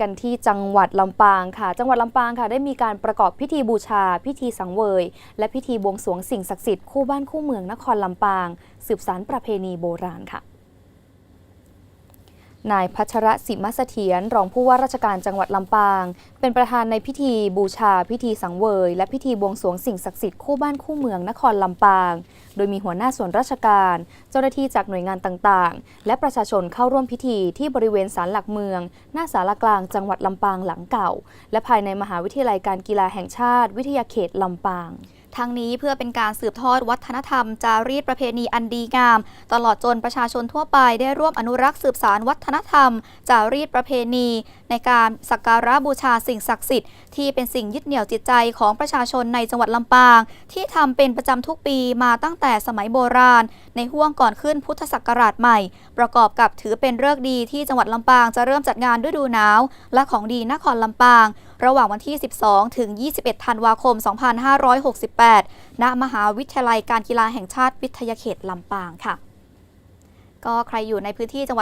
กันที่จังหวัดลำปางค่ะ จังหวัดลำปางค่ะ ได้มีการประกอบพิธีบูชา พิธีสังเวย และพิธีบวงสรวงสิ่งศักดิ์สิทธิ์คู่บ้านคู่เมืองนครลำปาง สืบสานประเพณีโบราณค่ะ นายพัชรศิมเสถียรรองผู้ว่าราชการจังหวัดลำปาง เป็นประธานในพิธีบูชาพิธีสังเวย และพิธีบวงสรวงสิ่งศักดิ์สิทธิ์คู่บ้านคู่เมืองนครลำปาง โดยมีหัวหน้าส่วนราชการ เจ้าหน้าที่จากหน่วยงานต่างๆ และประชาชนเข้าร่วมพิธีที่บริเวณศาลหลักเมือง หน้าศาลากลางจังหวัดลำปางหลังเก่า และภายในมหาวิทยาลัยการกีฬาแห่งชาติ วิทยาเขตลำปาง ทั้งนี้เพื่อเป็นการสืบทอดวัฒนธรรม จารีตประเพณีอันดีงาม ตลอดจนประชาชนทั่วไปได้ร่วมอนุรักษ์สืบสารวัฒนธรรม จารีตประเพณี ในการสักการะบูชาสิ่งศักดิ์สิทธิ์ที่เป็นสิ่งยึดเหนี่ยวจิตใจของประชาชนในจังหวัดลำปาง ที่ทำเป็นประจำทุกปีมาตั้งแต่สมัยโบราณ ในห่วงก่อนขึ้นพุทธศักราชใหม่ ประกอบกับถือเป็นฤกษ์ดีที่จังหวัดลำปางจะเริ่มจัดงานฤดูหนาว และของดีนครลำปาง ระหว่างวันที่ 12 ถึง 21 ธันวาคม 2568ณ มหาวิทยาลัยการกีฬาแห่งชาติวิทยาเขตลำปางค่ะ ก็ใครอยู่ในพื้นที่จังหวัด